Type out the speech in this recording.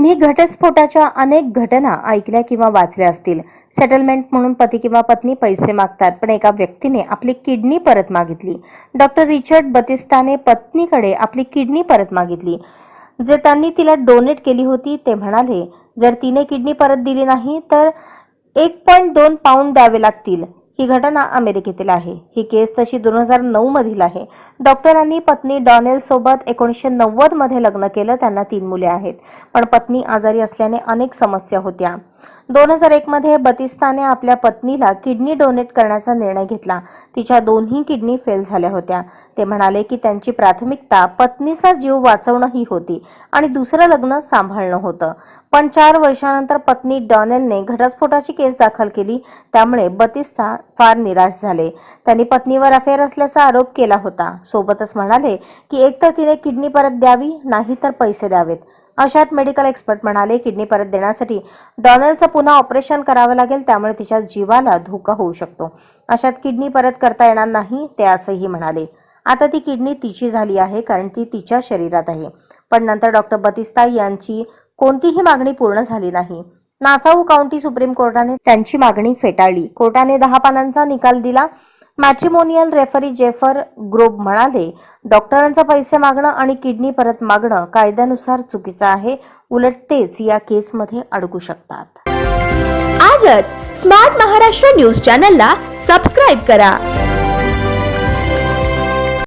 तुम्ही घटस्फोटाच्या अनेक घटना ऐकल्या किंवा वाचल्या असतील. सेटलमेंट म्हणून पती किंवा पत्नी पैसे मागतात पण एका व्यक्तीने आपली किडनी परत मागितली. डॉक्टर रिचर्ड बतिस्ताने पत्नीकडे आपली किडनी परत मागितली. जे त्यांनी तिला डोनेट केली होती ते म्हणाले जर तिने किडनी परत दिली नाही तर एक पॉईंट दोन पाऊंड द्यावे लागतील. ही घटना अमेरिकेतील आहे. ही केस तशी दोन हजार नऊ मधील आहे. डॉक्टरांनी पत्नी डॉनेल सोबत एकोणीसशे नव्वदमध्ये लग्न केलं. त्यांना तीन मुले आहेत. पण पत्नी आजारी असल्याने अनेक समस्या होत्या. दोन हजार एक मध्ये बतिस्ताने आपल्या पत्नीला किडनी डोनेट करण्याचा निर्णय घेतला. तिच्या दोन्ही किडनी फेल झाल्या होत्या. ते म्हणाले की त्यांची प्राथमिकता पत्नीचा जीव वाचवणं ही होती आणि दुसरं लग्न सांभाळणं होतं. पण चार वर्षानंतर पत्नी डॉनेलने घटस्फोटाची केस दाखल केली. त्यामुळे बतिस्ता फार निराश झाले. त्यांनी पत्नीवर अफेअर असल्याचा आरोप केला होता. सोबतच म्हणाले की एकतर तिने किडनी परत द्यावी नाही तर पैसे द्यावेत. अशात मेडिकल एक्सपर्ट म्हणाले किडनी परत देण्यासाठी डॉनल्डचं पुन्हा ऑपरेशन करावं लागेल त्यामुळे तिच्या जीवाला धोका होऊ शकतो. अशात किडनी परत करता येणार नाही ते असंही म्हणाले. आता ती किडनी तिची झाली आहे कारण ती तिच्या शरीरात आहे. पण नंतर डॉक्टर बतिस्ता यांची कोणतीही मागणी पूर्ण झाली नाही. नासाऊ काउंटी सुप्रीम कोर्टाने त्यांची मागणी फेटाळली. कोर्टाने दहा पानांचा निकाल दिला. मॅट्रिमोनियल रेफरी जेफर ग्रोब म्हणाले डॉक्टरांचा पैसे मागणं आणि किडनी परत मागणं कायद्यानुसार चुकीचं आहे. उलट तेच या केसमध्ये अडकू शकतात. आजच स्मार्ट महाराष्ट्र न्यूज चॅनलला सबस्क्राईब करा.